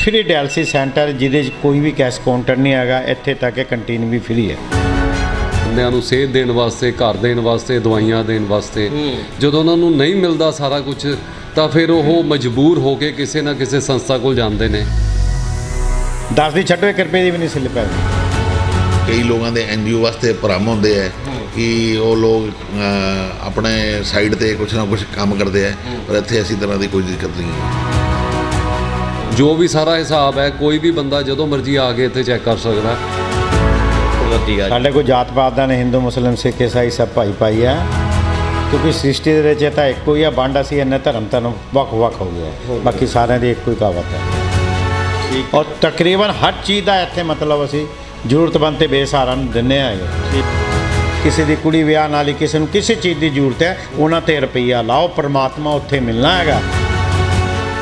Free dialysis centre ਜਿਹਦੇ 'ਚ ਕੋਈ ਵੀ ਕੈਸ਼ ਕਾਊਂਟਰ ਨਹੀਂ ਹੈਗਾ ਇੱਥੇ ਤੱਕ ਕਿ ਕੰਟੀਨ ਵੀ ਫ੍ਰੀ ਹੈ। ਬੰਦਿਆਂ ਨੂੰ ਸੇਧ ਦੇਣ ਵਾਸਤੇ ਘਰ ਦੇਣ ਵਾਸਤੇ ਦਵਾਈਆਂ ਦੇਣ ਵਾਸਤੇ। ਜਦੋਂ ਉਹਨਾਂ ਨੂੰ ਨਹੀਂ ਮਿਲਦਾ ਸਾਰਾ ਕੁਝ ਤਾਂ ਫਿਰ ਉਹ ਮਜਬੂਰ ਹੋ ਕੇ ਕਿਸੇ ਨਾ ਕਿਸੇ ਸੰਸਥਾ ਕੋਲ ਜਾਂਦੇ ਨੇ। 10 ਦੀ ਛੱਡੋ 1 ਰੁਪਏ ਦੀ ਵੀ ਨਹੀਂ ਸਲਿੱਪ ਹੈ ਕਈ ਲੋਕਾਂ ਦੇ ਐਨਜੀਓ ਵਾਸਤੇ ਭਰਮ ਹੁੰਦੇ ਹੈ। ਕਿ ਉਹ ਲੋਕ ਆਪਣੇ ਸਾਈਡ ਤੇ ਕੁਝ ਨਾ ਕੁਝ ਕੰਮ ਕਰਦੇ ਹੈ। ਪਰ ਇੱਥੇ ਐਸੀ ਤਰ੍ਹਾਂ ਦੀ ਕੋਈ ਦਿੱਕਤ ਨਹੀਂ ਹੈ। ਜੋ ਵੀ ਸਾਰਾ ਹਿਸਾਬ ਹੈ ਕੋਈ ਵੀ ਬੰਦਾ ਜਦੋਂ ਮਰਜ਼ੀ ਆ ਕੇ ਇੱਥੇ ਚੈੱਕ ਕਰ ਸਕਦਾ। ਸਾਡੇ ਕੋਈ ਜਾਤ ਪਾਤ ਦਾ ਨਹੀਂ ਹਿੰਦੂ ਮੁਸਲਿਮ ਸਿੱਖ ਈਸਾਈ ਸਭ ਭਾਈ ਭਾਈ ਹੈ। ਕਿਉਂਕਿ ਸ੍ਰਿਸ਼ਟੀ ਦੇ ਵਿੱਚ ਇਹ ਤਾਂ ਇੱਕੋ ਹੀ ਆ ਵੰਡ ਅਸੀਂ ਇੰਨੇ ਧਰਮ ਧਰਮ ਵੱਖ ਵੱਖ ਹੋ ਗਿਆ ਬਾਕੀ ਸਾਰਿਆਂ ਦੀ ਇੱਕੋ ਹੀ ਕਹਾਵਤ ਹੈ। ਔਰ ਤਕਰੀਬਨ ਹਰ ਚੀਜ਼ ਦਾ ਇੱਥੇ ਮਤਲਬ ਅਸੀਂ ਜ਼ਰੂਰਤਮੰਦ ਤੇ ਬੇਸਹਾਰਾ ਨੂੰ ਦਿੰਨੇ ਆ ਕਿਸੇ ਦੀ ਕੁੜੀ ਵਿਆਹ ਨਾਲ ਹੀ ਕਿਸੇ ਨੂੰ ਕਿਸੇ ਚੀਜ਼ ਦੀ ਜ਼ਰੂਰਤ ਹੈ ਉਹਨਾਂ ਤੇ ਰੁਪਈਆ ਲਾਓ ਪਰਮਾਤਮਾ ਉੱਥੇ ਮਿਲਣਾ ਹੈਗਾ।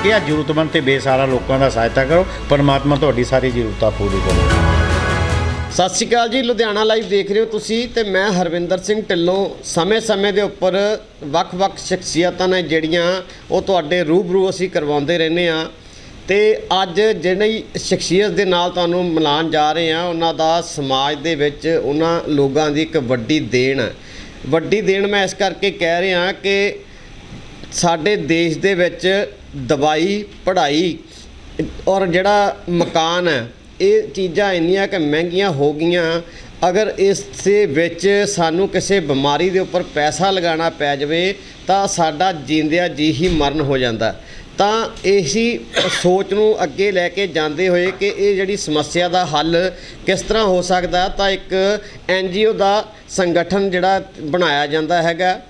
ਇਹ ਆ ਜ਼ਰੂਰਤਮੰਦ ਤੇ ਬੇਸਹਾਰਾ ਲੋਕਾਂ ਦਾ ਸਹਾਇਤਾ ਕਰੋ। ਪਰਮਾਤਮਾ ਤੁਹਾਡੀ ਸਾਰੀ ਜ਼ਰੂਰਤਾਂ ਪੂਰੀ ਕਰੇਗਾ ਸਤਿ ਸ਼੍ਰੀ ਅਕਾਲ ਜੀ, ਲੁਧਿਆਣਾ ਲਾਈਵ ਦੇਖ ਰਹੇ ਹੋ ਤੁਸੀਂ ਤੇ ਮੈਂ ਹਰਵਿੰਦਰ ਸਿੰਘ ਢਿੱਲੋਂ। ਸਮੇਂ-ਸਮੇਂ ਦੇ ਉੱਪਰ ਵੱਖ-ਵੱਖ ਸ਼ਖਸੀਅਤਾਂ ਨੇ ਜਿਹੜੀਆਂ ਉਹ ਤੁਹਾਡੇ ਰੂਬਰੂ ਅਸੀਂ ਕਰਵਾਉਂਦੇ ਰਹਿੰਦੇ ਆ ਤੇ ਅੱਜ ਜਿਹੜੀ ਸ਼ਖਸੀਅਤ ਦੇ ਨਾਲ ਤੁਹਾਨੂੰ ਮਿਲਾਨ ਜਾ ਰਹੇ ਆ ਉਹਨਾਂ ਦਾ ਸਮਾਜ ਦੇ ਵਿੱਚ ਉਹਨਾਂ ਲੋਕਾਂ ਦੀ ਇੱਕ ਵੱਡੀ ਦੇਣ ਹੈ। ਵੱਡੀ ਦੇਣ ਮੈਂ ਇਸ ਕਰਕੇ ਕਹਿ ਰਿਹਾ ਕਿ ਸਾਡੇ ਦੇਸ਼ ਦੇ ਵਿੱਚ ਦਵਾਈ, ਪੜ੍ਹਾਈ ਔਰ ਜਿਹੜਾ ਮਕਾਨ ਹੈ, ਇਹ ਚੀਜ਼ਾਂ ਇੰਨੀਆਂ ਕਿ ਮਹਿੰਗੀਆਂ ਹੋ ਗਈਆਂ। ਅਗਰ ਇਸ ਦੇ ਵਿੱਚ ਸਾਨੂੰ ਕਿਸੇ ਬਿਮਾਰੀ ਦੇ ਉੱਪਰ ਪੈਸਾ ਲਗਾਉਣਾ ਪੈ ਜਾਵੇ, ਤਾਂ ਸਾਡਾ ਜੀਂਦਿਆਂ ਜੀ ਹੀ ਮਰਨ ਹੋ ਜਾਂਦਾ। ਤਾਂ ਇਸੀ ਸੋਚ ਨੂੰ ਅੱਗੇ ਲੈ ਕੇ ਜਾਂਦੇ ਹੋਏ ਕਿ ਇਹ ਜਿਹੜੀ ਸਮੱਸਿਆ ਦਾ ਹੱਲ ਕਿਸ ਤਰ੍ਹਾਂ ਹੋ ਸਕਦਾ, ਤਾਂ ਇੱਕ ਐਨਜੀਓ ਦਾ ਸੰਗਠਨ ਜਿਹੜਾ ਬਣਾਇਆ ਜਾਂਦਾ ਹੈਗਾ।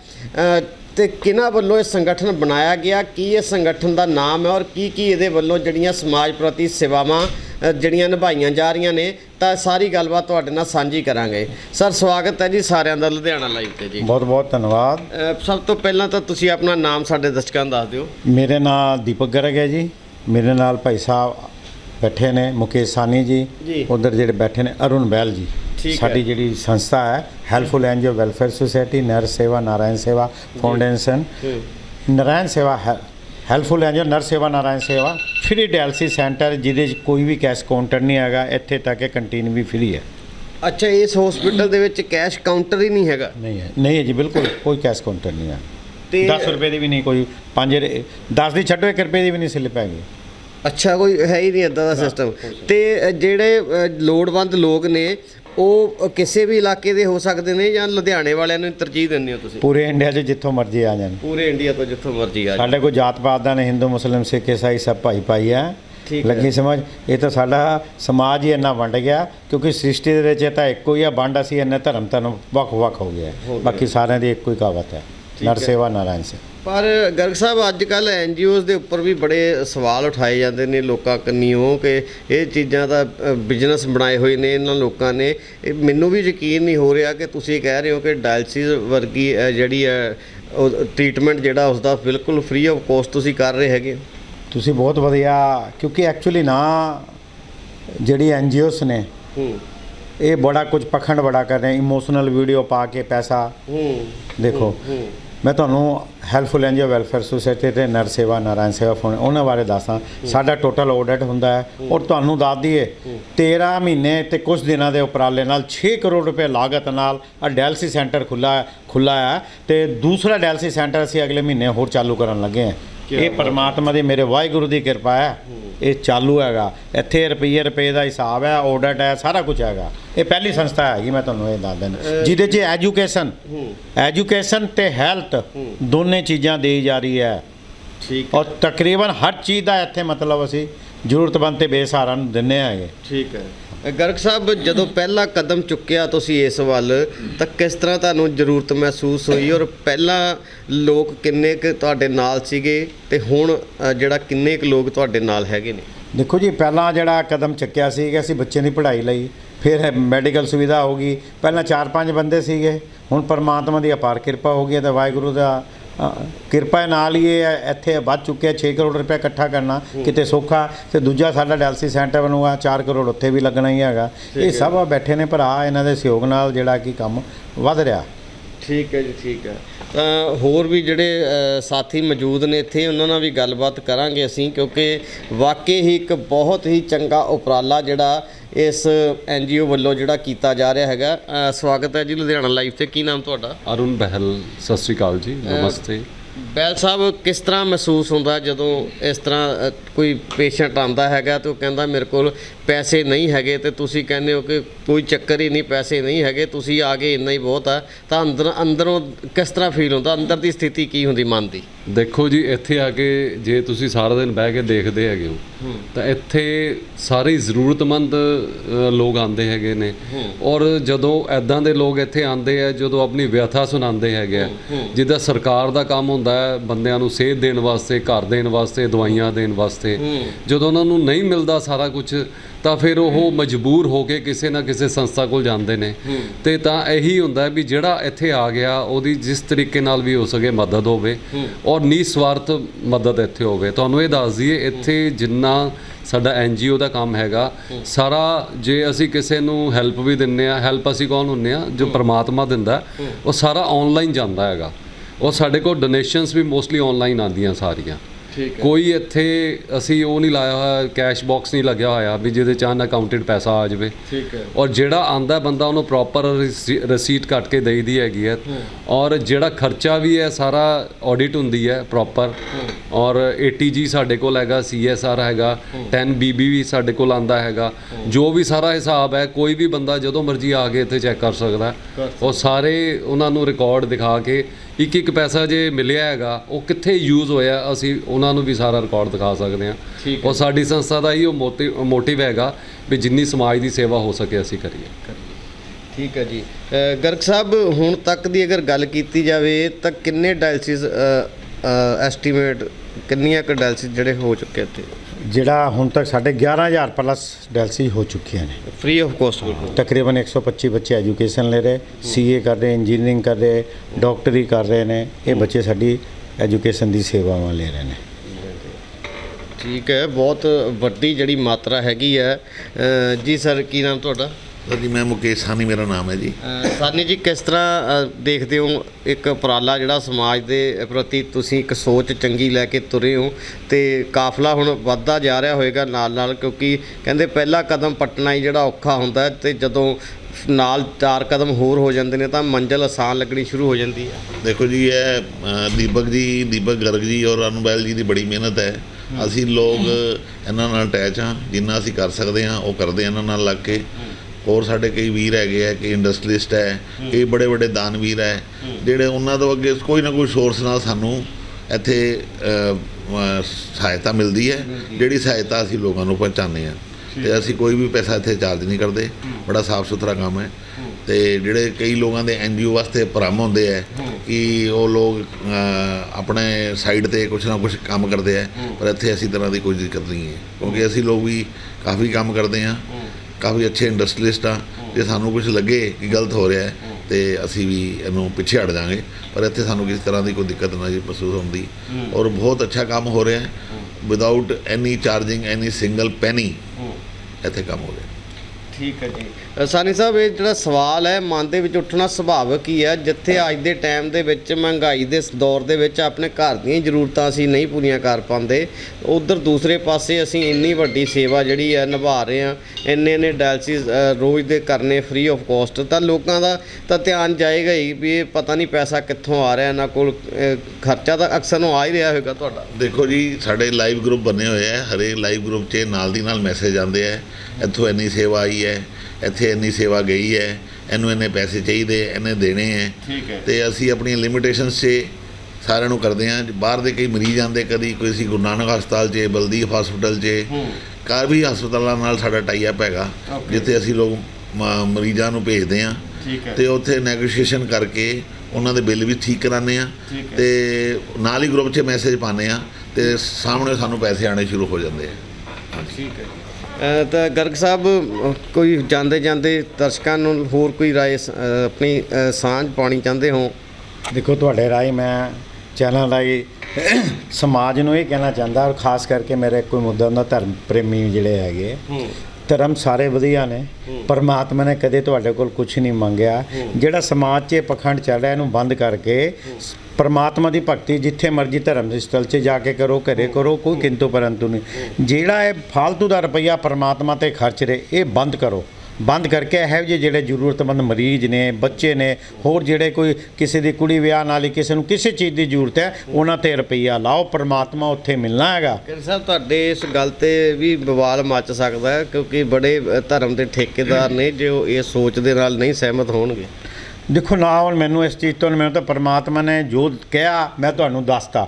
ਤੇ ਕਿਹਨਾਂ ਵੱਲੋਂ ਇਹ ਸੰਗਠਨ ਬਣਾਇਆ ਗਿਆ ਕੀ ਇਹ ਸੰਗਠਨ ਦਾ ਨਾਮ ਹੈ ਔਰ ਕੀ ਕੀ ਇਹਦੇ ਵੱਲੋਂ ਜਿਹੜੀਆਂ ਸਮਾਜ ਪ੍ਰਤੀ ਸੇਵਾਵਾਂ ਜਿਹੜੀਆਂ ਨਿਭਾਈਆਂ ਜਾ ਰਹੀਆਂ ਨੇ ਤਾਂ ਸਾਰੀ ਗੱਲਬਾਤ ਤੁਹਾਡੇ ਨਾਲ ਸਾਂਝੀ ਕਰਾਂਗੇ। ਸਰ ਸਵਾਗਤ ਹੈ ਜੀ ਸਾਰਿਆਂ ਦਾ ਲੁਧਿਆਣਾ ਲਾਈਵ ਤੇ ਜੀ। ਬਹੁਤ ਬਹੁਤ ਧੰਨਵਾਦ ਸਭ ਤੋਂ ਪਹਿਲਾਂ ਤਾਂ ਤੁਸੀਂ ਆਪਣਾ ਨਾਮ ਸਾਡੇ ਦਰਸ਼ਕਾਂ ਨੂੰ ਦੱਸ ਦਿਓ। ਮੇਰੇ ਨਾਲ ਦੀਪਕ ਗਰਗ ਹੈ ਜੀ। ਮੇਰੇ ਨਾਲ ਭਾਈ ਸਾਹਿਬ ਬੈਠੇ ਨੇ ਮੁਕੇਸ਼ ਸਾਨੀ ਜੀ। ਉਧਰ ਜਿਹੜੇ ਬੈਠੇ ਨੇ ਅਰੁਣ ਬੈਲ ਜੀ। ਹੈ। ਸਾਡੀ ਜਿਹੜੀ ਸੰਸਥਾ ਹੈ ਹੈਲਪਫੁਲ ਐਨਜੀਓ ਵੈਲਫੇਅਰ ਸੁਸਾਇਟੀ ਨਰ ਸੇਵਾ ਨਾਰਾਇਣ ਸੇਵਾ ਫਾਊਂਡੇਸ਼ਨ ਨਾਰਾਇਣ ਸੇਵਾ ਹੈਲਪਫੁਲ ਐਨਜੀਓ ਨਰ ਸੇਵਾ ਨਾਰਾਇਣ ਸੇਵਾ ਫ੍ਰੀ ਡਾਇਲਸਿਸ ਸੈਂਟਰ ਜਿਹਦੇ 'ਚ ਕੋਈ ਵੀ ਕੈਸ਼ ਕਾਊਂਟਰ ਨਹੀਂ ਹੈਗਾ ਇੱਥੇ ਤੱਕ ਕਿ ਕੰਟੀਨ ਵੀ ਫ੍ਰੀ ਹੈ। ਅੱਛਾ ਇਸ ਹਸਪੀਟਲ ਦੇ ਵਿੱਚ ਕੈਸ਼ ਕਾਊਂਟਰ ਹੀ ਨਹੀਂ ਹੈਗਾ? ਨਹੀਂ ਹੈ ਨਹੀਂ ਹੈ ਜੀ ਬਿਲਕੁਲ ਕੋਈ ਕੈਸ਼ ਕਾਊਂਟਰ ਨਹੀਂ ਹੈ। ਤੇ 10 ਰੁਪਏ ਦੀ ਵੀ ਨਹੀਂ ਕੋਈ 5 10 ਦੀ ਛੱਡੋ 1 ਰੁਪਏ ਦੀ ਵੀ ਨਹੀਂ ਸਲਿੱਪ ਹੈਗੀ ਅੱਛਾ ਕੋਈ ਹੈ ਹੀ ਨਹੀਂ ਇਦਾਂ ਦਾ ਸਿਸਟਮ ਤੇ ਜਿਹੜੇ ਲੋੜਵੰਦ ਲੋਕ ਨੇ ਉਹ ਕਿਸੇ ਵੀ ਇਲਾਕੇ ਦੇ ਹੋ ਸਕਦੇ ਨੇ ਜਾਂ ਲੁਧਿਆਣੇ ਵਾਲਿਆਂ ਨੂੰ ਤਰਜੀਹ ਦਿੰਦੇ ਹੋ ਤੁਸੀਂ? ਪੂਰੇ ਇੰਡੀਆ 'ਚ ਜਿੱਥੋਂ ਮਰਜ਼ੀ ਆ ਜਾਣ। ਪੂਰੇ ਇੰਡੀਆ ਤੋਂ ਜਿੱਥੋਂ ਮਰਜ਼ੀ ਆ। ਸਾਡੇ ਕੋਈ ਜਾਤ ਪਾਤ ਦਾ ਨਹੀਂ ਹਿੰਦੂ ਮੁਸਲਿਮ ਸਿੱਖ ਈਸਾਈ ਸਭ ਭਾਈ ਭਾਈ ਹੈ। ਲੱਗੀ ਸਮਝ? ਇਹ ਤਾਂ ਸਾਡਾ ਸਮਾਜ ਹੀ ਇੰਨਾ ਵੰਡ ਗਿਆ ਕਿਉਂਕਿ ਸ੍ਰਿਸ਼ਟੀ ਦੇ ਵਿੱਚ ਇਹ ਤਾਂ ਇੱਕੋ ਹੀ ਆ ਵੰਡ ਅਸੀਂ ਇੰਨੇ ਧਰਮ ਧਰਮ ਵੱਖ ਵੱਖ ਹੋ ਗਿਆ। ਬਾਕੀ ਸਾਰਿਆਂ ਦੀ ਇੱਕੋ ਹੀ ਕਹਾਵਤ ਹੈ। ਨਰ। ਸੇਵਾ ਨਾਰਾਇਣ ਸੇ ਪਰ ਗਰਗ ਸਾਹਿਬ ਅੱਜ ਕੱਲ ਐਨਜੀਓਜ਼ ਦੇ ਉੱਪਰ ਵੀ ਬੜੇ ਸਵਾਲ ਉਠਾਏ ਜਾਂਦੇ ਨੇ ਲੋਕਾਂ ਕੰਨੀਓ ਕਿ ਇਹ ਚੀਜ਼ਾਂ ਦਾ ਬਿਜ਼ਨਸ ਬਣਾਏ ਹੋਏ ਨੇ ਇਹਨਾਂ ਲੋਕਾਂ ਨੇ। ਇਹ ਮੈਨੂੰ ਵੀ ਯਕੀਨ ਨਹੀਂ ਹੋ ਰਿਹਾ ਕਿ ਤੁਸੀਂ ਕਹਿ ਰਹੇ ਹੋ ਕਿ ਡਾਇਲਸਿਸ ਵਰਗੀ ਜਿਹੜੀ ਹੈ ਉਹ ਟ੍ਰੀਟਮੈਂਟ ਜਿਹੜਾ ਉਸ ਦਾ ਬਿਲਕੁਲ ਫ੍ਰੀ ਆਫ ਕੋਸਟ ਤੁਸੀਂ ਕਰ ਰਹੇ ਹੈਗੇ। ਤੁਸੀਂ ਬਹੁਤ ਵਧੀਆ ਕਿਉਂਕਿ ਐਕਚੁਅਲੀ ਨਾ ਜਿਹੜੀ ਐਨਜੀਓਸ ਨੇ ਹੂੰ। ਇਹ ਬੜਾ ਕੁਝ ਪਖੰਡ ਬੜਾ ਕਰ ਰਹੇ ਇਮੋਸ਼ਨਲ ਵੀਡੀਓ ਪਾ ਕੇ ਪੈਸਾ। ਦੇਖੋ ਮੈਂ ਤੁਹਾਨੂੰ ਹੈਲਪਫੁਲ ਐਨਜੀਓ ਵੈਲਫੇਅਰ ਸੁਸਾਇਟੀ ਤੇ ਨਰ ਸੇਵਾ ਨਾਰਾਇਣ ਸੇਵਾ ਫੋਨ ਉਹਨਾਂ ਬਾਰੇ ਦੱਸਾਂ। ਸਾਡਾ ਟੋਟਲ ਆਡਿਟ ਹੁੰਦਾ ਹੈ। ਔਰ ਤੁਹਾਨੂੰ ਦੱਸ ਦਈਏ 13 ਮਹੀਨੇ ਤੇ ਕੁਝ ਦਿਨਾਂ ਦੇ ਉਪਰਾਲੇ ਨਾਲ 6 ਕਰੋੜ ਰੁਪਏ ਲਾਗਤ ਨਾਲ ਡਾਇਲਸਿਸ ਸੈਂਟਰ ਖੁੱਲਾ ਖੁੱਲਾ ਹੈ ਤੇ ਦੂਸਰਾ ਡਾਇਲਸਿਸ ਸੈਂਟਰ ਅਸੀਂ ਅਗਲੇ ਮਹੀਨੇ ਹੋਰ ਚਾਲੂ ਕਰਨ ਲੱਗੇ ਹਾਂ। ਇਹ ਪਰਮਾਤਮਾ ਦੀ ਮੇਰੇ ਵਾਹਿਗੁਰੂ ਦੀ ਕਿਰਪਾ ਹੈ। ਇਹ ਚਾਲੂ ਹੈਗਾ। ਇੱਥੇ ਰੁਪਈਏ ਰੁਪਏ ਦਾ ਹਿਸਾਬ ਹੈ ਆਡਿਟ ਹੈ ਸਾਰਾ ਕੁਝ ਹੈਗਾ। ਇਹ ਪਹਿਲੀ ਸੰਸਥਾ ਹੈਗੀ ਮੈਂ ਤੁਹਾਨੂੰ ਇਹ ਦੱਸ ਦਿੰਦਾ। ਜਿਹਦੇ 'ਚ ਐਜੂਕੇਸ਼ਨ ਐਜੂਕੇਸ਼ਨ ਤੇ ਹੈਲਥ ਦੋਨੇ ਚੀਜ਼ਾਂ ਦੇਈ ਜਾ ਰਹੀ ਹੈ। ਠੀਕ ਔਰ ਤਕਰੀਬਨ ਹਰ ਚੀਜ਼ ਦਾ ਇੱਥੇ ਮਤਲਬ ਅਸੀਂ ਜ਼ਰੂਰਤਮੰਦ ਤੇ ਬੇਸਹਾਰਾ ਨੂੰ ਦਿੰਨੇ ਆਗੇ ਠੀਕ ਹੈ। ਗਰਗ ਸਾਹਿਬ ਜਦੋਂ ਪਹਿਲਾ ਕਦਮ ਚੁੱਕਿਆ ਤੁਸੀਂ ਇਸ ਵੱਲ ਤਾਂ ਕਿਸ ਤਰ੍ਹਾਂ ਤੁਹਾਨੂੰ ਜ਼ਰੂਰਤ ਮਹਿਸੂਸ ਹੋਈ? ਔਰ ਪਹਿਲਾਂ ਲੋਕ ਕਿੰਨੇ ਕੁ ਤੁਹਾਡੇ ਨਾਲ ਸੀਗੇ? ਤੇ ਹੁਣ ਜਿਹੜਾ ਕਿੰਨੇ ਕੁ ਲੋਕ ਤੁਹਾਡੇ ਨਾਲ ਹੈਗੇ ਨੇ? ਦੇਖੋ ਜੀ ਪਹਿਲਾਂ ਜਿਹੜਾ ਕਦਮ ਚੱਕਿਆ ਸੀ ਕਿ ਅਸੀਂ ਬੱਚਿਆਂ ਦੀ ਪੜ੍ਹਾਈ ਲਈ ਫਿਰ ਮੈਡੀਕਲ ਸੁਵਿਧਾ ਹੋ ਗਈ। ਪਹਿਲਾਂ 4-5 ਬੰਦੇ ਸੀਗੇ ਹੁਣ ਪਰਮਾਤਮਾ ਦੀ ਅਪਾਰ ਕਿਰਪਾ ਹੋ ਗਈ ਹੈ ਤੇ ਵਾਹਿਗੁਰੂ ਦਾ ਕਿਰਪਾ ਨਾਲ ਹੀ ਇਹ ਇੱਥੇ ਵੱਧ ਚੁੱਕਿਆ 6 ਕਰੋੜ ਰੁਪਏ ਇਕੱਠਾ ਕਰਨਾ ਕਿਤੇ ਸੌਖਾ। ਤੇ ਦੂਜਾ ਸਾਡਾ ਡਾਇਲਸਿਸ ਸੈਂਟਰ ਬਣੂਗਾ 4 ਕਰੋੜ ਉੱਥੇ ਵੀ ਲੱਗਣਾ ਹੀ ਹੈਗਾ। ਇਹ ਸਭ ਆ ਬੈਠੇ ਨੇ ਭਰਾ ਇਹਨਾਂ ਦੇ ਸਹਿਯੋਗ ਨਾਲ ਜਿਹੜਾ ਕਿ ਕੰਮ ਵੱਧ ਰਿਹਾ। ਠੀਕ ਹੈ ਜੀ ਠੀਕ ਹੈ। ਤਾਂ ਹੋਰ ਵੀ ਜਿਹੜੇ ਸਾਥੀ ਮੌਜੂਦ ਨੇ ਇੱਥੇ ਉਹਨਾਂ ਨਾਲ ਵੀ ਗੱਲਬਾਤ ਕਰਾਂਗੇ ਅਸੀਂ ਕਿਉਂਕਿ ਵਾਕਈ ਹੀ ਇੱਕ ਬਹੁਤ ਹੀ ਚੰਗਾ ਉਪਰਾਲਾ ਜਿਹੜਾ ਇਸ ਐਨਜੀਓ ਵੱਲੋਂ ਜਿਹੜਾ ਕੀਤਾ ਜਾ ਰਿਹਾ ਹੈਗਾ ਅ, ਸਵਾਗਤ ਹੈ ਜੀ ਲੁਧਿਆਣਾ ਲਾਈਵ ਤੇ। ਕੀ ਨਾਮ ਤੁਹਾਡਾ? ਅਰੁਣ ਬਹਿਲ ਸਤਿ ਸ੍ਰੀ ਅਕਾਲ ਜੀ ਨਮਸਤੇ। ਬੈਲ ਸਾਹਿਬ ਕਿਸ ਤਰ੍ਹਾਂ ਮਹਿਸੂਸ ਹੁੰਦਾ ਜਦੋਂ ਇਸ ਤਰ੍ਹਾਂ ਕੋਈ ਪੇਸ਼ੈਂਟ ਆਂਦਾ ਹੈਗਾ ਤੇ ਉਹ ਕਹਿੰਦਾ ਮੇਰੇ ਕੋਲ ਪੈਸੇ ਨਹੀਂ ਹੈਗੇ ਤੇ ਤੁਸੀਂ ਕਹਿੰਦੇ ਹੋ ਕਿ ਕੋਈ ਚੱਕਰ ਹੀ ਨਹੀਂ ਪੈਸੇ ਨਹੀਂ ਹੈਗੇ ਤੁਸੀਂ ਆ ਗਏ ਇੰਨਾ ਹੀ ਬਹੁਤ ਆ ਤਾਂ ਅੰਦਰ ਅੰਦਰੋਂ ਕਿਸ ਤਰ੍ਹਾਂ ਫੀਲ ਹੁੰਦਾ? ਅੰਦਰ ਦੀ ਸਥਿਤੀ ਕੀ ਹੁੰਦੀ ਮਨ ਦੀ? ਦੇਖੋ ਜੀ ਇੱਥੇ ਆ ਕੇ ਜੇ ਤੁਸੀਂ ਸਾਰਾ ਦਿਨ ਬਹਿ ਕੇ ਦੇਖਦੇ ਹੈਗੇ ਹੋ ਤਾਂ ਇੱਥੇ ਸਾਰੇ ਜ਼ਰੂਰਤਮੰਦ ਲੋਕ ਆਉਂਦੇ ਹੈਗੇ ਨੇ। ਔਰ ਜਦੋਂ ਐਦਾਂ ਦੇ ਲੋਕ ਇੱਥੇ ਆਉਂਦੇ ਆ ਜਦੋਂ ਆਪਣੀ ਵਿਅਥਾ ਸੁਣਾਉਂਦੇ ਹੈਗੇ ਆ ਜਿੱਦਾਂ ਸਰਕਾਰ ਦਾ ਕੰਮ ਹੁੰਦਾ ਹੈ, ਬੰਦਿਆਂ ਨੂੰ ਸੇਧ ਦੇਣ ਵਾਸਤੇ, ਘਰ ਦੇਣ ਵਾਸਤੇ, ਦਵਾਈਆਂ ਦੇਣ ਵਾਸਤੇ। ਜਦੋਂ ਉਹਨਾਂ ਨੂੰ ਨਹੀਂ ਮਿਲਦਾ ਸਾਰਾ ਕੁਝ ਤਾਂ ਫਿਰ ਉਹ ਮਜਬੂਰ ਹੋ ਕੇ ਕਿਸੇ ਨਾ ਕਿਸੇ ਸੰਸਥਾ ਕੋਲ ਜਾਂਦੇ ਨੇ। ਤੇ ਤਾਂ ਇਹੀ ਹੁੰਦਾ ਵੀ ਜਿਹੜਾ ਇੱਥੇ ਆ ਗਿਆ, ਉਹਦੀ ਜਿਸ ਤਰੀਕੇ ਨਾਲ ਵੀ ਹੋ ਸਕੇ ਮਦਦ ਹੋਵੇ ਔਰ ਨਿਸਵਾਰਥ ਮਦਦ ਇੱਥੇ ਹੋਵੇ। ਤੁਹਾਨੂੰ ਇਹ ਦੱਸ ਦਈਏ, ਇੱਥੇ ਜਿੰਨਾ ਸਾਡਾ ਐਨਜੀਓ ਦਾ ਕੰਮ ਹੈਗਾ, ਸਾਰਾ ਜੇ ਅਸੀਂ ਕਿਸੇ ਨੂੰ ਹੈਲਪ ਵੀ ਦਿੰਨੇ ਆ, ਹੈਲਪ ਅਸੀਂ ਕੌਣ ਹੁੰਨੇ ਆ? ਜੋ ਪ੍ਰਮਾਤਮਾ ਦਿੰਦਾ, ਉਹ ਸਾਰਾ ਆਨਲਾਈਨ ਜਾਂਦਾ ਹੈਗਾ। ਉਹ ਸਾਡੇ ਕੋਲ ਡੋਨੇਸ਼ਨਸ ਵੀ ਮੋਸਟਲੀ ਆਨਲਾਈਨ ਆਉਂਦੀਆਂ ਸਾਰੀਆਂ। ਠੀਕ ਕੋਈ ਇੱਥੇ ਅਸੀਂ ਉਹ ਨਹੀਂ ਲਾਇਆ ਹੋਇਆ ਕੈਸ਼ ਬਾਕਸ ਨਹੀਂ ਲੱਗਿਆ ਹੋਇਆ ਵੀ ਜਿਹਦੇ ਚ ਅਨਅਕਾਊਂਟਡ ਪੈਸਾ ਆ ਜਾਵੇ। ਠੀਕ ਹੈ। ਔਰ ਜਿਹੜਾ ਆਂਦਾ ਬੰਦਾ ਉਹਨੂੰ ਪ੍ਰੋਪਰ ਰਸੀਟ ਕੱਟ ਕੇ ਦੇਈਦੀ ਹੈਗੀ ਹੈ। ਔਰ ਜਿਹੜਾ ਖਰਚਾ ਵੀ ਹੈ ਸਾਰਾ ਆਡਿਟ ਹੁੰਦੀ ਹੈ ਪ੍ਰੋਪਰ ਔਰ ATG ਸਾਡੇ ਕੋਲ ਹੈਗਾ CSR ਹੈਗਾ 10 BB ਵੀ ਸਾਡੇ ਕੋਲ ਆਂਦਾ ਹੈਗਾ। ਜੋ ਵੀ ਸਾਰਾ ਹਿਸਾਬ ਹੈ ਕੋਈ ਵੀ ਬੰਦਾ ਜਦੋਂ ਮਰਜ਼ੀ ਆ ਕੇ ਇੱਥੇ ਚੈੱਕ ਕਰ ਸਕਦਾ। ਉਹ ਸਾਰੇ ਉਹਨਾਂ ਨੂੰ ਰਿਕਾਰਡ ਦਿਖਾ ਕੇ ਇੱਕ ਇੱਕ ਪੈਸਾ ਜੇ ਮਿਲਿਆ ਹੈਗਾ ਉਹ ਕਿੱਥੇ ਯੂਜ਼ ਹੋਇਆ ਅਸੀਂ ਉਹਨਾਂ ਨੂੰ ਵੀ ਸਾਰਾ ਰਿਕਾਰਡ ਦਿਖਾ ਸਕਦੇ ਹਾਂ। ਠੀਕ ਉਹ ਸਾਡੀ ਸੰਸਥਾ ਦਾ ਹੀ ਉਹ ਮੋਟਿਵ ਹੈਗਾ ਵੀ ਜਿੰਨੀ ਸਮਾਜ ਦੀ ਸੇਵਾ ਹੋ ਸਕੇ ਅਸੀਂ ਕਰੀਏ। ਠੀਕ ਹੈ ਜੀ। ਅ, ਗਰਗ ਸਾਹਿਬ ਹੁਣ ਤੱਕ ਦੀ ਅਗਰ ਗੱਲ ਕੀਤੀ ਜਾਵੇ ਤਾਂ ਕਿੰਨੇ ਡਾਇਲਸਿਸ ਐਸਟੀਮੇਟ ਕਿੰਨੀਆਂ ਕੁ ਡਾਇਲਸਿਸ ਜਿਹੜੇ ਹੋ ਚੁੱਕੇ ਇੱਥੇ? ਜਿਹੜਾ ਹੁਣ ਤੱਕ ਸਾਡੇ 11000 ਪਲੱਸ ਡੈਲਸੀ ਹੋ ਚੁੱਕੀਆਂ ਨੇ। ਫ੍ਰੀ ਆਫ ਕਾਸਟ ਬਿਲਕੁਲ। ਤਕਰੀਬਨ 125 ਬੱਚੇ ਐਜੂਕੇਸ਼ਨ ਲੈ ਰਹੇ ਸੀਏ ਕਰ ਰਹੇ ਇੰਜੀਨੀਅਰਿੰਗ ਕਰ ਰਹੇ ਡਾਕਟਰੀ ਕਰ ਰਹੇ ਨੇ। ਇਹ ਬੱਚੇ ਸਾਡੀ ਐਜੂਕੇਸ਼ਨ ਦੀ ਸੇਵਾਵਾਂ ਲੈ ਰਹੇ ਨੇ। ਠੀਕ ਹੈ ਬਹੁਤ ਵੱਡੀ ਜਿਹੜੀ ਮਾਤਰਾ ਹੈਗੀ ਹੈ। ਜੀ ਸਰ ਕੀ ਨਾਮ ਤੁਹਾਡਾ? ਸਰ ਜੀ ਮੈਂ ਮੁਕੇਸ਼ ਸਾਨੀ ਮੇਰਾ ਨਾਮ ਹੈ ਜੀ। ਸਾਨੀ ਜੀ ਕਿਸ ਤਰ੍ਹਾਂ ਅ, ਦੇਖਦੇ ਹੋ ਇੱਕ ਉਪਰਾਲਾ ਜਿਹੜਾ ਸਮਾਜ ਦੇ ਪ੍ਰਤੀ ਤੁਸੀਂ ਇੱਕ ਸੋਚ ਚੰਗੀ ਲੈ ਕੇ ਤੁਰੇ ਹੋ ਤੇ ਕਾਫਲਾ ਹੁਣ ਵੱਧਦਾ ਜਾ ਰਿਹਾ ਹੋਵੇਗਾ ਨਾਲ ਨਾਲ ਕਿਉਂਕਿ ਕਹਿੰਦੇ ਪਹਿਲਾ ਕਦਮ ਪੱਟਣਾ ਹੀ ਜਿਹੜਾ ਔਖਾ ਹੁੰਦਾ ਹੈ ਤੇ ਜਦੋਂ ਨਾਲ ਚਾਰ ਕਦਮ ਹੋਰ ਹੋ ਜਾਂਦੇ ਨੇ ਤਾਂ ਮੰਜ਼ਲ ਆਸਾਨ ਲੱਗਣੀ ਸ਼ੁਰੂ ਹੋ ਜਾਂਦੀ ਹੈ। ਦੇਖੋ ਜੀ ਇਹ ਅ, ਦੀਪਕ ਜੀ ਦੀਪਕ ਗਰਗ ਜੀ ਔਰ ਅਨੁਬੈਲ ਜੀ ਦੀ ਬੜੀ ਮਿਹਨਤ ਹੈ। ਅਸੀਂ ਲੋਕ ਇਹਨਾਂ ਨਾਲ ਅਟੈਚ ਹਾਂ ਜਿੰਨਾ ਅਸੀਂ ਕਰ ਸਕਦੇ ਹਾਂ ਉਹ ਕਰਦੇ ਹਾਂ ਇਹਨਾਂ ਨਾਲ ਲੱਗ ਕੇ। ਹੋਰ ਸਾਡੇ ਕਈ ਵੀਰ ਹੈਗੇ ਆ ਕਿ ਇੰਡਸਟਰੀਲਿਸਟ ਹੈ ਕਈ ਬੜੇ ਵੱਡੇ ਦਾਨਵੀਰ ਹੈ ਜਿਹੜੇ ਉਹਨਾਂ ਤੋਂ ਅੱਗੇ ਕੋਈ ਨਾ ਕੋਈ ਸੋਰਸ ਨਾਲ ਸਾਨੂੰ ਇੱਥੇ ਸਹਾਇਤਾ ਮਿਲਦੀ ਹੈ ਜਿਹੜੀ ਸਹਾਇਤਾ ਅਸੀਂ ਲੋਕਾਂ ਨੂੰ ਪਹੁੰਚਾਉਂਦੇ ਹਾਂ। ਤੇ ਅਸੀਂ ਕੋਈ ਵੀ ਪੈਸਾ ਇੱਥੇ ਚਾਰਜ ਨਹੀਂ ਕਰਦੇ ਬੜਾ ਸਾਫ਼ ਸੁਥਰਾ ਕੰਮ ਹੈ। ਤੇ ਜਿਹੜੇ ਕਈ ਲੋਕਾਂ ਦੇ ਐਨਜੀਓ ਵਾਸਤੇ ਭਰਮ ਹੁੰਦੇ ਆ ਕਿ ਉਹ ਲੋਕ ਆਪਣੇ ਸਾਈਡ ਤੇ ਕੁਝ ਨਾ ਕੁਝ ਕੰਮ ਕਰਦੇ ਆ ਪਰ ਇੱਥੇ ਅਸੀਂ ਤਰ੍ਹਾਂ ਦੀ ਕੋਈ ਦਿੱਕਤ ਨਹੀਂ ਹੈ। ਕਿਉਂਕਿ ਅਸੀਂ ਲੋਕ ਵੀ ਕਾਫੀ ਕੰਮ ਕਰਦੇ ਆ ਕਾਫੀ ਅੱਛੇ ਇੰਡਸਟਰੀਲਿਸਟ ਆ ਜੇ ਸਾਨੂੰ ਕੁਝ ਲੱਗੇ ਕਿ ਗਲਤ ਹੋ ਰਿਹਾ ਹੈ ਤੇ ਅਸੀਂ ਵੀ ਇਹਨੂੰ ਪਿੱਛੇ ਹਟ ਜਾਾਂਗੇ ਪਰ ਇੱਥੇ ਸਾਨੂੰ ਕਿਸੇ ਤਰ੍ਹਾਂ ਦੀ ਕੋਈ ਦਿੱਕਤ ਨਾ ਜੀ ਮਹਿਸੂਸ ਹੁੰਦੀ ਔਰ ਬਹੁਤ ਅੱਛਾ ਕੰਮ ਹੋ ਰਿਹਾ ਹੈ। Without any charging any single penny ਇੱਥੇ ਕੰਮ ਹੋ ਰਿਹਾ। ਠੀਕ ਹੈ ਜੀ। ਸਾਨੀ ਸਾਹਿਬ ਇਹ ਜਿਹੜਾ ਸਵਾਲ ਹੈ ਮਨ ਦੇ ਵਿੱਚ ਉੱਠਣਾ ਸੁਭਾਵਿਕ ਹੀ ਹੈ। ਜਿੱਥੇ ਅੱਜ ਦੇ ਟਾਈਮ ਦੇ ਵਿੱਚ ਮਹਿੰਗਾਈ ਦੇ ਇਸ ਦੌਰ ਦੇ ਵਿੱਚ ਆਪਣੇ ਘਰ ਦੀਆਂ ਜ਼ਰੂਰਤਾਂ ਅਸੀਂ ਨਹੀਂ ਪੂਰੀਆਂ ਕਰ ਪਾਉਂਦੇ ਉਧਰ ਦੂਸਰੇ ਪਾਸੇ ਅਸੀਂ ਇੰਨੀ ਵੱਡੀ ਸੇਵਾ ਜਿਹੜੀ ਹੈ ਨਿਭਾ ਰਹੇ ਹਾਂ। ਇੰਨੇ ਨੇ ਡਾਇਲਸਿਸ ਰੋਜ਼ ਦੇ ਕਰਨੇ ਫ੍ਰੀ ਆਫ ਕਾਸਟ ਤਾਂ ਲੋਕਾਂ ਦਾ ਤਾਂ ਧਿਆਨ ਜਾਏਗਾ ਹੀ ਵੀ ਇਹ ਪਤਾ ਨਹੀਂ ਪੈਸਾ ਕਿੱਥੋਂ ਆ ਰਿਹਾ ਇਹਨਾਂ ਕੋਲ ਖਰਚਾ ਤਾਂ ਅਕਸਰ ਨੂੰ ਆ ਹੀ ਰਿਹਾ ਹੋਵੇਗਾ ਤੁਹਾਡਾ। ਦੇਖੋ ਜੀ ਸਾਡੇ ਲਾਈਵ ਗਰੁੱਪ ਬਣੇ ਹੋਏ ਆ ਹਰੇਕ ਲਾਈਵ ਗਰੁੱਪ 'ਚ ਨਾਲ ਦੀ ਨਾਲ ਮੈਸੇਜ ਆਉਂਦੇ ਆ ਇੱਥੋਂ ਇੰਨੀ ਸੇਵਾ ਆਈ ਹੈ। ਇੱਥੇ ਇੰਨੀ ਸੇਵਾ ਗਈ ਹੈ ਇਹਨੂੰ ਇੰਨੇ ਪੈਸੇ ਚਾਹੀਦੇ ਇਹਨੇ ਦੇਣੇ ਹੈ। ਠੀਕ ਹੈ। ਤੇ ਅਸੀਂ ਆਪਣੀਆਂ ਲਿਮਿਟੇਸ਼ਨਸ 'ਚ ਸਾਰਿਆਂ ਨੂੰ ਕਰਦੇ ਹਾਂ ਬਾਹਰ ਦੇ ਕਈ ਮਰੀਜ਼ ਆਉਂਦੇ ਕਦੀ ਕੋਈ ਅਸੀਂ ਗੁਰੂ ਨਾਨਕ ਹਸਪਤਾਲ 'ਚ ਬਲਦੀਪ ਹਸਪਤਾਲ 'ਚ ਕਾਫੀ ਹਸਪਤਾਲਾਂ ਨਾਲ ਸਾਡਾ ਟਾਈ ਅਪ ਹੈਗਾ. ਜਿੱਥੇ ਅਸੀਂ ਲੋਕ ਮਰੀਜ਼ਾਂ ਨੂੰ ਭੇਜਦੇ ਹਾਂ। ਹੈ। ਤੇ ਉੱਥੇ ਨੈਗੋਸ਼ੀਏਸ਼ਨ ਕਰਕੇ ਉਹਨਾਂ ਦੇ ਬਿੱਲ ਵੀ ਠੀਕ ਕਰਾਉਂਦੇ ਆ ਹੈ। ਤੇ ਨਾਲ ਹੀ ਗਰੁੱਪ 'ਚ ਮੈਸੇਜ ਪਾਉਂਦੇ ਆ ਤੇ ਸਾਹਮਣੇ ਸਾਨੂੰ ਪੈਸੇ ਆਣੇ ਸ਼ੁਰੂ ਹੋ ਜਾਂਦੇ ਆ। ਠੀਕ ਹੈ ਤਾਂ ਗਰਗ ਸਾਹਿਬ ਕੋਈ ਜਾਂਦੇ ਜਾਂਦੇ ਦਰਸ਼ਕਾਂ ਨੂੰ ਹੋਰ ਕੋਈ ਅ, ਆਪਣੀ ਸਾਂਝ ਪਾਣੀ ਚਾਹੁੰਦੇ ਹੋ? ਦੇਖੋ ਤੁਹਾਡੇ ਰਾਹੀਂ ਮੈਂ ਚੈਨਲ ਰਾਹੀਂ ਸਮਾਜ ਨੂੰ ਇਹ ਕਹਿਣਾ ਚਾਹੁੰਦਾ ਔਰ ਖਾਸ ਕਰਕੇ ਮੇਰੇ ਕੋਈ ਮੁੱਦਾ ਹੁੰਦਾ ਧਰਮ ਪ੍ਰੇਮੀ ਜਿਹੜੇ ਹੈਗੇ ਧਰਮ ਸਾਰੇ ਵਧੀਆ ਨੇ। ਪਰਮਾਤਮਾ ਨੇ ਕਦੇ ਤੁਹਾਡੇ ਕੋਲ ਕੁਝ ਨਹੀਂ ਮੰਗਿਆ। ਜਿਹੜਾ ਸਮਾਜ 'ਚ ਇਹ ਪਖੰਡ ਚੱਲ ਰਿਹਾ ਇਹਨੂੰ ਬੰਦ ਕਰਕੇ ਪਰਮਾਤਮਾ ਦੀ ਭਗਤੀ ਜਿੱਥੇ ਮਰਜ਼ੀ ਧਰਮ ਦੇ ਸਥਲ 'ਚ ਜਾ ਕੇ ਕਰੋ, ਘਰੇ ਕਰੋ, ਕੋਈ ਕਿੰਤੂ ਪਰੰਤੂ ਨਹੀਂ। ਜਿਹੜਾ ਇਹ ਫालतू ਦਾ ਰੁਪਈਆ ਪਰਮਾਤਮਾ ਤੇ ਖਰਚ ਰਹੇ, ਇਹ ਬੰਦ ਕਰੋ। ਬੰਦ ਕਰਕੇ ਇਹੋ ਜਿਹੇ ਜਿਹੜੇ ਜ਼ਰੂਰਤਮੰਦ ਮਰੀਜ਼ ਨੇ, ਬੱਚੇ ਨੇ, ਹੋਰ ਜਿਹੜੇ ਕੋਈ ਕਿਸੇ ਦੀ ਕੁੜੀ ਵਿਆਹ ਨਾਲ ਹੀ ਕਿਸੇ ਨੂੰ ਕਿਸੇ ਚੀਜ਼ ਦੀ ਜ਼ਰੂਰਤ ਹੈ, ਉਹਨਾਂ ਤੇ ਰੁਪਈਆ ਲਾਓ, ਪਰਮਾਤਮਾ ਉੱਥੇ ਮਿਲਣਾ ਹੈਗਾ। ਕਿਰ ਸਾਹਿਬ, ਤੁਹਾਡੇ ਇਸ ਗੱਲ ਤੇ ਵੀ ਵਿਵਾਦ ਮੱਚ ਸਕਦਾ ਹੈ, ਕਿਉਂਕਿ ਬੜੇ ਧਰਮ ਦੇ ਠੇਕੇਦਾਰ ਨੇ, ਜੋ ਇਹ ਸੋਚ ਦੇ ਨਾਲ ਨਹੀਂ ਸਹਿਮਤ ਹੋਣਗੇ। ਦੇਖੋ ਨਾ ਹੁਣ ਮੈਨੂੰ ਇਸ ਚੀਜ਼ ਤੋਂ ਮੈਨੂੰ ਤਾਂ ਪਰਮਾਤਮਾ ਨੇ ਜੋ ਕਿਹਾ ਮੈਂ ਤੁਹਾਨੂੰ ਦੱਸਤਾ।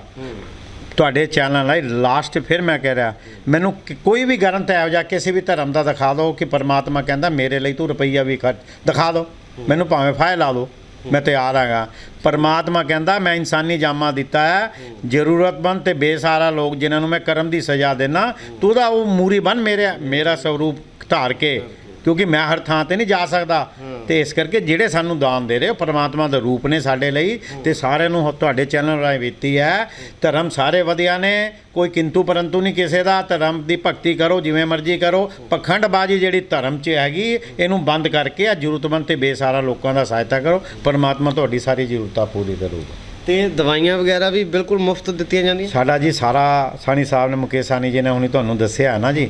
ਤੁਹਾਡੇ ਚੈਨਲ ਲਈ ਲਾਸਟ ਫਿਰ ਮੈਂ ਕਹਿ ਰਿਹਾ ਮੈਨੂੰ ਕੋਈ ਵੀ ਗ੍ਰੰਥ ਇਹੋ ਜਿਹਾ ਕਿਸੇ ਵੀ ਧਰਮ ਦਾ ਦਿਖਾ ਦਿਓ ਕਿ ਪਰਮਾਤਮਾ ਕਹਿੰਦਾ ਮੇਰੇ ਲਈ ਤੂੰ ਰੁਪਈਆ ਵੀ ਖਰਚ ਦਿਖਾ ਦਿਓ ਮੈਨੂੰ ਭਾਵੇਂ ਫਾਇਲ ਲਾ ਦਿਓ ਮੈਂ ਤਿਆਰ ਹੈਗਾ। ਪਰਮਾਤਮਾ ਕਹਿੰਦਾ ਮੈਂ ਇਨਸਾਨੀ ਜਾਮਾ ਦਿੱਤਾ ਹੈ। ਜ਼ਰੂਰਤਮੰਦ ਤੇ ਬੇਸਹਾਰਾ ਲੋਕ ਜਿਨ੍ਹਾਂ ਨੂੰ ਮੈਂ ਕਰਮ ਦੀ ਸਜ਼ਾ ਦੇਣਾ ਤੂੰ ਦਾ ਉਹ ਮੂਰੀ ਬਣ ਮੇਰੇ ਮੇਰਾ ਸਰੂਪ ਧਾਰ ਕੇ ਕਿਉਂਕਿ ਮੈਂ ਹਰ ਥਾਂ ਤੇ ਨਹੀਂ ਜਾ ਸਕਦਾ। ਤੇ ਇਸ ਕਰਕੇ ਜਿਹੜੇ ਸਾਨੂੰ ਦਾਨ ਦੇ ਰਹੇ ਹੋ ਪਰਮਾਤਮਾ ਦਾ ਰੂਪ ਨੇ ਸਾਡੇ ਲਈ। ਤੇ ਸਾਰਿਆਂ ਨੂੰ ਹੋ- ਤੁਹਾਡੇ ਚੈਨਲ ਰਾਹੀਂ ਬੇਨਤੀ ਹੈ ਧਰਮ ਸਾਰੇ ਵਧੀਆ ਨੇ ਕੋਈ ਕਿੰਤੂ ਪਰੰਤੂ ਨਹੀਂ ਕਿਸੇ ਦਾ। ਧਰਮ ਦੀ ਭਗਤੀ ਕਰੋ ਜਿਵੇਂ ਮਰਜ਼ੀ ਕਰੋ। ਪਖੰਡਬਾਜ਼ੀ ਜਿਹੜੀ ਧਰਮ 'ਚ ਹੈਗੀ ਇਹਨੂੰ ਬੰਦ ਕਰਕੇ ਆ ਜ਼ਰੂਰਤਮੰਦ ਤੇ ਬੇਸਹਾਰਾ ਲੋਕਾਂ ਦਾ ਸਹਾਇਤਾ ਕਰੋ। ਪਰਮਾਤਮਾ ਤੁਹਾਡੀ ਸਾਰੀ ਜ਼ਰੂਰਤਾਂ ਪੂਰੀ ਕਰੂਗਾ। ਤੇ ਦਵਾਈਆਂ ਵਗੈਰਾ ਵੀ ਬਿਲਕੁਲ ਮੁਫਤ ਦਿੱਤੀਆਂ ਜਾਂਦੀਆਂ? ਸਾਡਾ ਜੀ ਸਾਰਾ ਸਾਨੀ ਸਾਹਿਬ ਨੇ ਮੁਕੇਸ਼ ਸਾਨੀ ਜੀ ਨੇ ਹੁਣੀ ਤੁਹਾਨੂੰ ਦੱਸਿਆ ਨਾ ਜੀ।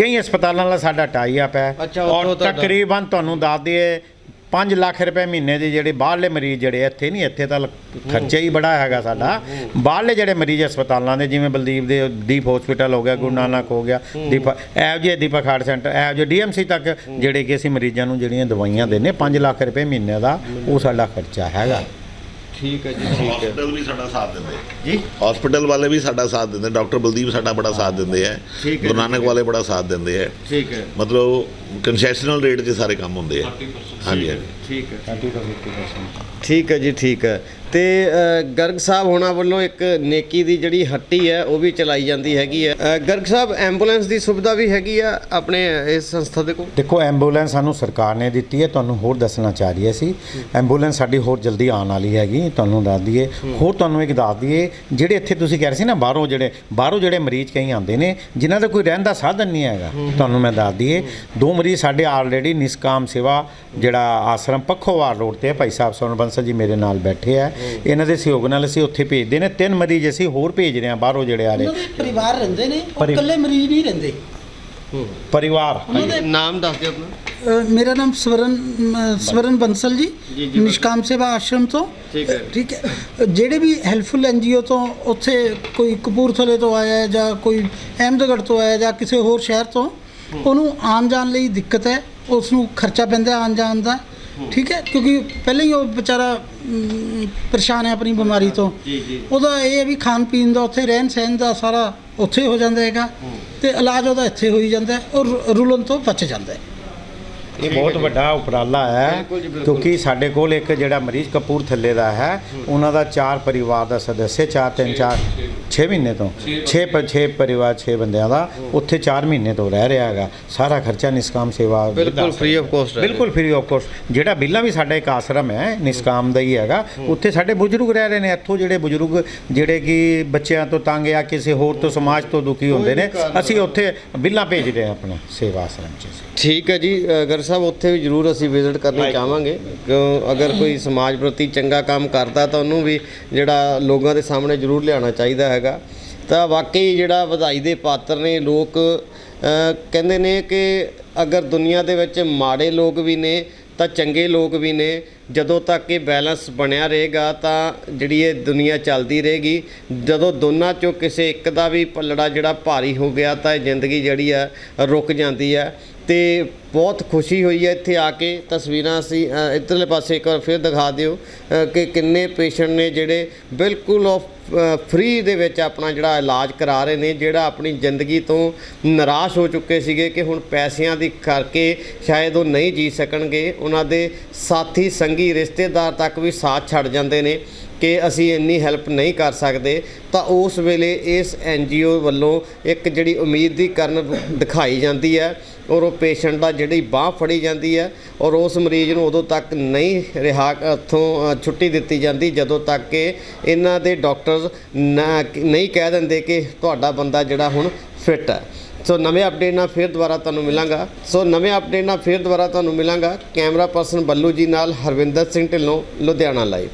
ਕਈ ਹਸਪਤਾਲਾਂ ਨਾਲ ਸਾਡਾ ਟਾਈ ਅਪ ਹੈ। ਔਰ ਤਕਰੀਬਨ ਤੁਹਾਨੂੰ ਦੱਸ ਦਈਏ 5 ਲੱਖ ਰੁਪਏ ਮਹੀਨੇ ਦੇ ਜਿਹੜੇ ਬਾਹਰਲੇ ਮਰੀਜ਼ ਜਿਹੜੇ ਇੱਥੇ ਨਹੀਂ ਇੱਥੇ ਤਾਂ ਖਰਚਾ ਹੀ ਬੜਾ ਹੈਗਾ ਸਾਡਾ। ਬਾਹਰਲੇ ਜਿਹੜੇ ਮਰੀਜ਼ ਹਸਪਤਾਲਾਂ ਦੇ ਜਿਵੇਂ ਬਲਦੀਪ ਦੇ ਦੀਪ ਹਸਪੀਟਲ ਹੋ ਗਿਆ ਗੁਰੂ ਨਾਨਕ ਹੋ ਗਿਆ ਦੀਪ ਐਵ ਜੇ ਦੀਪਕ ਹਾਰਟ ਸੈਂਟਰ ਐਵ ਜੇ ਡੀਐਮਸੀ ਤੱਕ ਜਿਹੜੇ ਕਿ ਅਸੀਂ ਮਰੀਜ਼ਾਂ ਨੂੰ ਜਿਹੜੀਆਂ ਦਵਾਈਆਂ ਦਿੰਨੇ 5 ਲੱਖ ਰੁਪਏ ਮਹੀਨੇ ਦਾ ਉਹ ਸਾਡਾ ਖਰਚਾ ਹੈਗਾ। ਠੀਕ ਹੈ ਜੀ ਠੀਕ ਹੈ। ਹਸਪੀਟਲ ਵੀ ਸਾਡਾ ਸਾਥ ਦਿੰਦੇ ਜੀ? ਹਸਪੀਟਲ ਵਾਲੇ ਵੀ ਸਾਡਾ ਸਾਥ ਦਿੰਦੇ ਡਾਕਟਰ ਬਲਦੀਪ ਸਾਡਾ ਬੜਾ ਸਾਥ ਦਿੰਦੇ ਆ। ਗੁਰੂ ਨਾਨਕ ਵਾਲੇ ਬੜਾ ਸਾਥ ਦਿੰਦੇ ਆ। ਠੀਕ ਹੈ। ਮਤਲਬ ਕੰਸੈਸ਼ਨਲ ਰੇਟ 'ਚ ਸਾਰੇ ਕੰਮ ਹੁੰਦੇ ਆ। ਹਾਂਜੀ ਹਾਂਜੀ। ਠੀਕ ਹੈ। ਠੀਕ ਹੈ ਜੀ ਠੀਕ ਹੈ। ਤੇ ਗਰਗ ਸਾਹਿਬ ਹੋਣਾ ਵੱਲੋਂ ਇੱਕ ਨੇਕੀ ਦੀ ਜਿਹੜੀ ਹੱਟੀ ਹੈ, ਉਹ ਵੀ ਚਲਾਈ ਜਾਂਦੀ ਹੈਗੀ ਹੈ। ਗਰਗ ਸਾਹਿਬ, ਐਂਬੂਲੈਂਸ ਦੀ ਸੁਵਿਧਾ ਵੀ ਹੈਗੀ ਆ ਆਪਣੇ ਇਸ ਸੰਸਥਾ ਦੇ ਕੋਲ? ਦੇਖੋ, ਐਂਬੂਲੈਂਸ ਸਾਨੂੰ ਸਰਕਾਰ ਨੇ ਦਿੱਤੀ ਹੈ, ਤੁਹਾਨੂੰ ਹੋਰ ਦੱਸਣਾ ਚਾਹ ਰਹੀ ਸੀ ਐਂਬੂਲੈਂਸ ਸਾਡੀ ਹੋਰ ਜਲਦੀ ਆਉਣ ਵਾਲੀ ਹੈਗੀ, ਤੁਹਾਨੂੰ ਦੱਸ ਦਈਏ। ਹੋਰ ਤੁਹਾਨੂੰ ਇੱਕ ਦੱਸ ਦਈਏ, ਜਿਹੜੇ ਇੱਥੇ ਤੁਸੀਂ ਕਹਿ ਰਹੇ ਸੀ ਨਾ, ਬਾਹਰੋਂ ਜਿਹੜੇ ਬਾਹਰੋਂ ਜਿਹੜੇ ਮਰੀਜ਼ ਕਈ ਆਉਂਦੇ ਨੇ, ਜਿਨ੍ਹਾਂ ਦਾ ਕੋਈ ਰਹਿਣ ਦਾ ਸਾਧਨ ਨਹੀਂ ਹੈਗਾ, ਤੁਹਾਨੂੰ ਮੈਂ ਦੱਸ ਦਈਏ। ਦੋ ਮਰੀਜ਼ ਸਾਡੇ ਆਲਰੇਡੀ ਨਿਸਕਾਮ ਸੇਵਾ, ਜਿਹੜਾ ਆਸ਼ਰਮ ਪੱਖੋਵਾਰ ਰੋਡ ਤੇ ਭਾਈ ਸਾਹਿਬ ਸੋਨ ਜੀ ਮੇਰੇ ਨਾਲ ਬੈਠੇ ਆ ਇਹਨਾਂ ਦੇ ਸਹਿਯੋਗ ਨਾਲ ਅਸੀਂ ਉੱਥੇ ਭੇਜਦੇ ਨੇ। ਤਿੰਨ ਮਰੀਜ਼ ਅਸੀਂ ਹੋਰ ਭੇਜ ਰਹੇ ਹਾਂ ਬਾਹਰੋਂ ਜਿਹੜੇ ਆ ਰਹੇ। ਉਹਨਾਂ ਦੇ ਪਰਿਵਾਰ ਰਹਿੰਦੇ ਨੇ ਉਹ ਪਰਿ- ਇਕੱਲੇ ਮਰੀਜ਼ ਨਹੀਂ ਰਹਿੰਦੇ। ਪਰਿਵਾਰ ਉਹਨਾਂ ਦੇ ਨਾਮ ਦੱਸ ਦਿਓ ਆਪਣਾ। ਅ, ਮੇਰਾ ਨਾਮ ਸਵਰਨ ਅ, ਸਵਰਨ ਬੰਸਲ ਜੀ ਜੀ, ਜੀ, ਨਿਸ਼ਕਾਮ ਸੇਵਾ ਆਸ਼ਰਮ ਤੋਂ। ਠੀਕ ਹੈ। ਠੀਕ ਹੈ। ਅ, ਜਿਹੜੇ ਵੀ ਹੈਲਪਫੁਲ ਐਨਜੀਓ ਤੋਂ ਉੱਥੇ ਕੋਈ ਕਪੂਰਥਲੇ ਤੋਂ ਆਇਆ ਹੈ ਜਾਂ ਕੋਈ ਅਹਿਮਦਗੜ੍ਹ ਤੋਂ ਆਇਆ ਜਾਂ ਕਿਸੇ ਹੋਰ ਸ਼ਹਿਰ ਤੋਂ ਉਹਨੂੰ ਆਉਣ ਜਾਣ ਲਈ ਦਿੱਕਤ ਹੈ। ਉਸ ਨੂੰ ਖਰਚਾ ਪੈਂਦਾ ਆਉਣ ਜਾਣ ਦਾ। ਠੀਕ ਹੈ? ਕਿਉਂਕਿ ਪਹਿਲਾਂ ਹੀ ਉਹ ਵਿਚਾਰਾ ਅਮ, ਪਰੇਸ਼ਾਨ ਹੈ ਆਪਣੀ ਬਿਮਾਰੀ ਤੋਂ। ਜੀ, ਜੀ। ਉਹਦਾ ਇਹ ਹੈ ਵੀ ਖਾਣ ਪੀਣ ਦਾ ਉੱਥੇ ਰਹਿਣ ਸਹਿਣ ਦਾ ਸਾਰਾ ਉੱਥੇ ਹੋ ਜਾਂਦਾ ਹੈਗਾ ਤੇ ਇਲਾਜ ਉਹਦਾ ਇੱਥੇ ਹੋਈ ਜਾਂਦਾ ਹੈ ਔਰ ਰੁਲਣ ਤੋਂ ਬਚ ਜਾਂਦਾ ਹੈ। ਇਹ ਬਹੁਤ ਵੱਡਾ ਉਪਰਾਲਾ ਹੈ। ਕਿਉਂਕਿ ਸਾਡੇ ਕੋਲ ਇੱਕ ਜਿਹੜਾ ਮਰੀਜ਼ ਕਪੂਰਥੱਲੇ ਦਾ ਹੈ ਉਹਨਾਂ ਦਾ ਚਾਰ ਪਰਿਵਾਰ ਦਾ ਸਦੱਸਿਆ ਚਾਰ ਤਿੰਨ ਚਾਰ 6 ਮਹੀਨੇ ਤੋਂ। 6 ਪਰ 6 ਪਰਿਵਾਰ 6 ਬੰਦਿਆਂ ਦਾ ਉੱਥੇ 4 ਮਹੀਨੇ ਤੋਂ ਰਹਿ ਰਿਹਾ ਹੈਗਾ। ਸਾਰਾ ਖਰਚਾ ਨਿਸਕਾਮ ਸੇਵਾ ਬਿਲਕੁਲ ਫ੍ਰੀ ਆਫ ਕੋਸਟ ਹੈ। ਬਿਲਕੁਲ ਫ੍ਰੀ ਆਫ ਕੋਰਸ ਜਿਹੜਾ ਬਿੱਲਾ ਵੀ ਸਾਡਾ ਇੱਕ ਆਸ਼ਰਮ ਹੈ ਨਿਸਕਾਮ ਦਾ ਹੀ ਹੈਗਾ ਉੱਥੇ ਸਾਡੇ ਬਜ਼ੁਰਗ ਰਹਿ ਰਹੇ ਨੇ। ਇੱਥੋਂ ਜਿਹੜੇ ਬਜ਼ੁਰਗ ਜਿਹੜੇ ਕਿ ਬੱਚਿਆਂ ਤੋਂ ਤੰਗ ਆ ਕਿਸੇ ਹੋਰ ਤੋਂ ਸਮਾਜ ਤੋਂ ਦੁਖੀ ਹੁੰਦੇ ਨੇ ਅਸੀਂ ਉੱਥੇ ਬਿੱਲਾ ਭੇਜ ਰਹੇ ਹਾਂ ਆਪਣਾ ਸੇਵਾ ਆਸ਼ਰਮ 'ਚ। ਠੀਕ ਹੈ ਜੀ ਅਗਰ ਸਾਹਿਬ ਉੱਥੇ ਵੀ ਜ਼ਰੂਰ ਅਸੀਂ ਵਿਜ਼ਿਟ ਕਰਨੀ ਚਾਹਾਂਗੇ। ਕਿਉਂ ਅਗਰ ਕੋਈ ਸਮਾਜ ਪ੍ਰਤੀ ਚੰਗਾ ਕੰਮ ਕਰਦਾ ਤਾਂ ਉਹਨੂੰ ਵੀ ਜਿਹੜਾ ਲੋਕਾਂ ਦੇ ਸਾਹਮਣੇ ਜ਼ਰੂਰ ਲਿਆਉਣਾ ਚਾਹੀਦਾ ਹੈਗਾ। ਤਾਂ ਵਾਕਈ ਜਿਹੜਾ ਵਧਾਈ ਦੇ ਪਾਤਰ ਨੇ ਲੋਕ ਕਹਿੰਦੇ ਨੇ ਕਿ ਅਗਰ ਦੁਨੀਆ ਦੇ ਵਿੱਚ ਮਾੜੇ ਲੋਕ ਵੀ ਨੇ ਤਾਂ ਚੰਗੇ ਲੋਕ ਵੀ ਨੇ। ਜਦੋਂ ਤੱਕ ਇਹ ਬੈਲੈਂਸ ਬਣਿਆ ਰਹੇਗਾ ਤਾਂ ਜਿਹੜੀ ਇਹ ਦੁਨੀਆ ਚੱਲਦੀ ਰਹੇਗੀ। ਜਦੋਂ ਦੋਨਾਂ ਚੋਂ ਕਿਸੇ ਇੱਕ ਦਾ ਵੀ ਪੱਲੜਾ ਜਿਹੜਾ ਭਾਰੀ ਹੋ ਗਿਆ ਤਾਂ ਇਹ ਜ਼ਿੰਦਗੀ ਜਿਹੜੀ ਆ ਰੁਕ ਜਾਂਦੀ ਹੈ ਤੇ ਬਹੁਤ ਖੁਸ਼ੀ ਹੋਈ ਹੈ ਇੱਥੇ ਆ ਕੇ ਤਸਵੀਰਾਂ ਅਸੀਂ ਅ, ਇੱਧਰਲੇ ਪਾਸੇ ਇੱਕ ਵਾਰ ਫਿਰ ਦਿਖਾ ਦਿਓ ਕਿ ਕਿੰਨੇ ਪੇਸ਼ੈਂਟ ਨੇ ਜਿਹੜੇ ਬਿਲਕੁਲ ਆਫ ਫ੍ਰੀ ਦੇ ਵਿੱਚ ਆਪਣਾ ਜਿਹੜਾ ਇਲਾਜ ਕਰਾ ਰਹੇ ਨੇ ਜਿਹੜਾ ਆਪਣੀ ਜ਼ਿੰਦਗੀ ਤੋਂ ਨਿਰਾਸ਼ ਹੋ ਚੁੱਕੇ ਸੀਗੇ ਕਿ ਹੁਣ ਪੈਸਿਆਂ ਦੀ ਕਰਕੇ ਸ਼ਾਇਦ ਉਹ ਨਹੀਂ ਜੀ ਸਕਣਗੇ। ਉਹਨਾਂ ਦੇ ਸਾਥੀ ਸੰਗੀ ਰਿਸ਼ਤੇਦਾਰ ਤੱਕ ਵੀ ਸਾਥ ਛੱਡ ਜਾਂਦੇ ਨੇ। ਕਿ ਅਸੀਂ ਇੰਨੀ ਹੈਲਪ ਨਹੀਂ ਕਰ ਸਕਦੇ, ਤਾਂ ਉਸ ਵੇਲੇ ਇਸ ਐਨਜੀਓ ਵੱਲੋਂ ਇੱਕ ਜਿਹੜੀ ਉਮੀਦ ਦੀ ਕਰਨ ਦਿਖਾਈ ਜਾਂਦੀ ਹੈ, ਔਰ ਉਹ ਪੇਸ਼ੈਂਟ ਦਾ ਜਿਹੜੀ ਬਾਹ ਫੜੀ ਜਾਂਦੀ ਹੈ, ਔਰ ਉਸ ਮਰੀਜ਼ ਨੂੰ ਉਦੋਂ ਤੱਕ ਨਹੀਂ ਰਿਹਾ ਉੱਥੋਂ ਛੁੱਟੀ ਦਿੱਤੀ ਜਾਂਦੀ, ਜਦੋਂ ਤੱਕ ਕਿ ਇਹਨਾਂ ਦੇ ਡਾਕਟਰਸ ਨਾ- ਨਹੀਂ ਕਹਿ ਦਿੰਦੇ ਕਿ ਤੁਹਾਡਾ ਬੰਦਾ ਜਿਹੜਾ ਹੁਣ ਫਿੱਟ ਹੈ। ਸੋ ਨਵੇਂ ਅਪਡੇਟ ਨਾਲ ਫਿਰ ਦੁਬਾਰਾ ਤੁਹਾਨੂੰ ਮਿਲਾਂਗਾ। ਸੋ ਨਵੇਂ ਅਪਡੇਟ ਨਾਲ ਫਿਰ ਦੁਬਾਰਾ ਤੁਹਾਨੂੰ ਮਿਲਾਂਗਾ। ਕੈਮਰਾ ਪਰਸਨ ਬੱਲੂ ਜੀ ਨਾਲ ਹਰਵਿੰਦਰ ਸਿੰਘ ਢਿੱਲੋਂ, ਲੁਧਿਆਣਾ ਲਾਈਵ